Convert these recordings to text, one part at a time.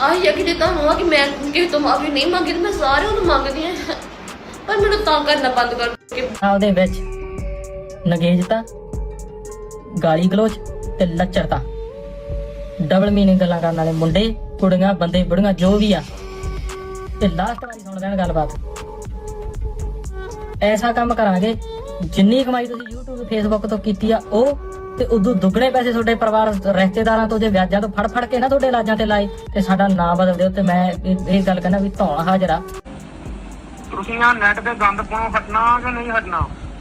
ਆਹੀ ਆ ਕਿ ਜੇ ਕਿ ਮੈਂ ਕਿਸੇ ਤੋਂ ਮਾਫੀ ਨਹੀਂ ਮੰਗੀ ਮੈਂ ਸਾਰਿਆਂ ਨੂੰ ਮੰਗਦੀ ਆ ਪਰ ਮੈਨੂੰ ਤਾਂ ਕਰਨਾ ਬੰਦ ਕਰ ਕੇ ਆਪਦੇ ਵਿੱਚ ਨਗੇਜਤਾ ਗਾਲੀ ਗਲੋਚ ਤੇ ਲੱਚਰਤਾ ਡਬਲ ਮੀਨਿੰਗ ਗੱਲਾਂ ਕਰਨ ਵਾਲੇ ਮੁੰਡੇ, ਕੁੜੀਆਂ, ਬੰਦੇ, ਬੁੜੀਆਂ, ਜੋ ਵੀ ਆ। ਤੇ ਲਾਸਟ ਵਾਰੀ ਸੁਣ ਲੈਣ ਗੱਲਬਾਤ। ਐਸਾ ਕੰਮ ਕਰਾਂਗੇ ਜਿੰਨੀ ਕਮਾਈ ਤੁਸੀਂ YouTube Facebook ਤੋਂ ਕੀਤੀ ਆ ਉਹ ਤੇ ਉਦੋਂ ਦੁੱਗਣੇ ਪੈਸੇ ਤੁਹਾਡੇ ਪਰਿਵਾਰ ਰਿਸ਼ਤੇਦਾਰਾਂ ਤੋਂ ਜੇ ਵਿਆਜਾਂ ਤੋਂ ਫੜ ਫੜ ਕੇ ਨਾ ਤੁਹਾਡੇ ਇਲਾਜਾਂ ਤੇ ਲਾਏ ਤੇ ਸਾਡਾ ਨਾਂ ਬਦਲ ਦਿਓ ਤੇ ਮੈਂ ਇਹ ਇਹ ਗੱਲ ਕਹਿੰਦਾ ਵੀ ਧੌਣ ਹਾਜ਼ਰਾ ਤੁਸੀਂ ਆ ਨੈਟ ਤੇ ਗੰਦ ਪਾਉਣੋਂ ਹਟਣਾ ਕਿ ਨਹੀਂ ਹਟਣਾ?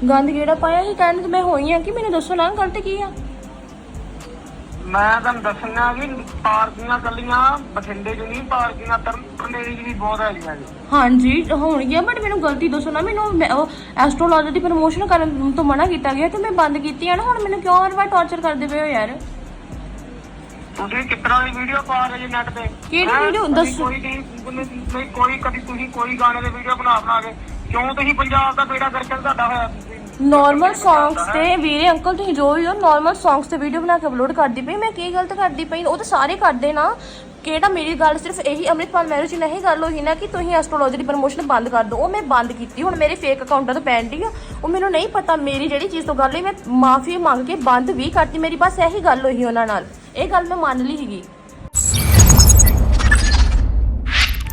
ਗੰਦ ਕਿਹੜਾ ਪਾਇਆ? ਸੀ ਕਹਿਣ ਤੇ ਮੈਂ ਹੋਈ ਆ ਕਿ ਮੈਨੂੰ ਦੱਸੋ ਨਾ ਗਲਤ ਕੀ ਆ? ਮੈਂ ਤੁਹਾਨੂੰ ਦੱਸਣਾ ਵੀ ਪਾਰਕੀਆਂ ਕੱਲੀਆਂ ਬਠਿੰਡੇ 'ਚ ਨਹੀਂ ਪਾਰਕੀਆਂ ਤਰਨੇਰੀ 'ਚ ਵੀ ਬਹੁਤ ਹੈਗੀਆਂ ਜੀ ਹਾਂਜੀ ਹੋਣਗੀਆਂ ਬਟ ਮੈਨੂੰ ਗਲਤੀ ਦੱਸੋ ਨਾ ਮੈਨੂੰ ਐਸਟ੍ਰੋਲੋਜੀ ਦੀ ਪ੍ਰਮੋਸ਼ਨ ਕਰਨ ਤੋਂ ਮਨਾ ਕੀਤਾ ਗਿਆ ਤੇ ਮੈਂ ਬੰਦ ਕੀਤੀ ਆ ਨਾ ਹੁਣ ਮੈਨੂੰ ਕਿਉਂ ਹਰ ਵਾਰ ਟੌਰਚਰ ਕਰਦੇ ਪਏ ਹੋ ਯਾਰ ਤੁਸੀਂ ਤਰ੍ਹਾਂ ਦੀ ਵੀਡੀਓ ਪਾ ਰਹੇ ਜੀ ਨੈਟ ਤੇ ਕਿਹੜੀ? ਕਦੀ ਦੱਸੋ। ਕੋਈ ਨਹੀਂ ਕੋਈ ਕਦੀ ਤੁਸੀਂ ਕੋਈ ਗਾਣੇ ਦੇ ਵੀਡੀਓ ਬਣਾ ਬਣਾ ਕੇ ਕਿਉਂ ਤੁਸੀਂ ਪੰਜਾਬ ਦਾ ਬੇੜਾ ਕਰਕੇ ਤੁਹਾਡਾ ਹੋਇਆ? ਨਾਰਮਲ ਸੌਂਗਸ ਤੇ ਵੀਰੇ ਅੰਕਲ ਤੁਸੀਂ ਜੋ ਵੀ ਹੋ ਨਾਰਮਲ ਸੌਂਗਸ ਤੇ ਵੀਡੀਓ ਬਣਾ ਕੇ ਅਪਲੋਡ ਕਰਦੀ ਪਈ। ਮੈਂ ਕੀ ਗਲਤ ਕਰਦੀ ਪਈ? ਉਹ ਤਾਂ ਸਾਰੇ ਕਰਦੇ ਨਾ। ਕਿਹੜਾ ਮੇਰੀ ਗੱਲ ਸਿਰਫ ਇਹੀ ਅੰਮ੍ਰਿਤਪਾਲ ਮੈਰਿਜ ਨਹੀਂ ਗੱਲ ਹੋਈ ਨਾ ਕਿ ਤੁਸੀਂ ਐਸਟ੍ਰੋਲੋਜੀ ਦੀ ਪ੍ਰਮੋਸ਼ਨ ਬੰਦ ਕਰ ਦਿਓ। ਉਹ ਮੈਂ ਬੰਦ ਕੀਤੀ। ਹੁਣ ਮੇਰੇ ਫੇਕ ਅਕਾਊਂਟਾਂ ਤੋਂ ਪੈਂਡਿੰਗ ਆ। ਉਹ ਮੈਨੂੰ ਨਹੀਂ ਪਤਾ ਮੇਰੀ ਜਿਹੜੀ ਚੀਜ਼ ਤੋਂ ਗੱਲ ਹੋਈ, ਮੈਂ ਮਾਫੀ ਮੰਗ ਕੇ ਬੰਦ ਵੀ ਕਰਤੀ। ਮੇਰੀ ਬਸ ਇਹੀ ਗੱਲ ਹੋਈ ਉਹਨਾਂ ਨਾਲ। ਇਹ ਗੱਲ ਮੈਂ ਮੰਨ ਲਈ ਸੀਗੀ।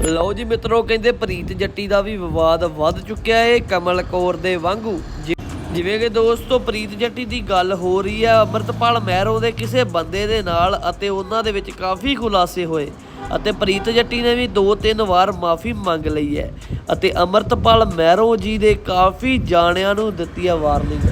ਲਓ ਜੀ ਮਿੱਤਰੋ, ਕਹਿੰਦੇ ਪ੍ਰੀਤ ਜੱਟੀ ਦਾ ਵੀ ਵਿਵਾਦ ਵੱਧ ਚੁੱਕਿਆ ਏ ਕਮਲ ਕੌਰ ਦੇ ਵਾਂਗੂ। ਜਿਵੇਂ ਕਿ ਦੋਸਤੋ, ਪ੍ਰੀਤ ਜੱਟੀ ਦੀ ਗੱਲ ਹੋ ਰਹੀ ਹੈ ਅਮਰਤਪਾਲ ਮਹਿਰੋ ਦੇ ਕਿਸੇ ਬੰਦੇ ਦੇ ਨਾਲ ਅਤੇ ਉਹਨਾਂ ਦੇ ਵਿੱਚ ਕਾਫੀ ਖੁਲਾਸੇ ਹੋਏ ਅਤੇ ਪ੍ਰੀਤ ਜੱਟੀ ਨੇ ਵੀ ਦੋ ਤਿੰਨ ਵਾਰ ਮਾਫੀ ਮੰਗ ਲਈ ਹੈ ਅਤੇ ਅਮਰਤਪਾਲ ਮਹਿਰੋ ਜੀ ਦੇ ਕਾਫੀ ਜਾਣਿਆਂ ਨੂੰ ਦਿੱਤੀ ਹੈ ਵਾਰਨਿੰਗ।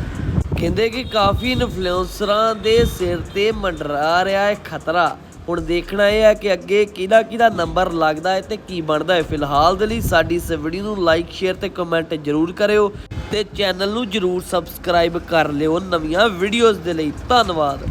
ਕਹਿੰਦੇ ਕਿ ਕਾਫੀ ਇਨਫਲੂਐਂਸਰਾਂ ਦੇ ਸਿਰ ਤੇ ਮੰਡਰਾ ਰਿਹਾ ਹੈ ਖਤਰਾ। ਹੁਣ ਦੇਖਣਾ ਇਹ ਹੈ ਕਿ ਅੱਗੇ ਕਿਹਦਾ ਕਿਹਦਾ ਨੰਬਰ ਲੱਗਦਾ ਹੈ ਤੇ ਕੀ ਬਣਦਾ ਹੈ। ਫਿਲਹਾਲ ਦੇ ਲਈ ਸਾਡੀ ਇਸ ਵੀਡੀਓ ਨੂੰ ਲਾਈਕ ਸ਼ੇਅਰ ਤੇ ਕਮੈਂਟ ਜ਼ਰੂਰ ਕਰਿਓ। ਤੇ ਚੈਨਲ ਨੂੰ ਜ਼ਰੂਰ ਸਬਸਕ੍ਰਾਈਬ ਕਰ ਲਿਓ। ਨਵੀਆਂ ਵੀਡੀਓਜ਼ ਦੇ ਲਈ ਧੰਨਵਾਦ।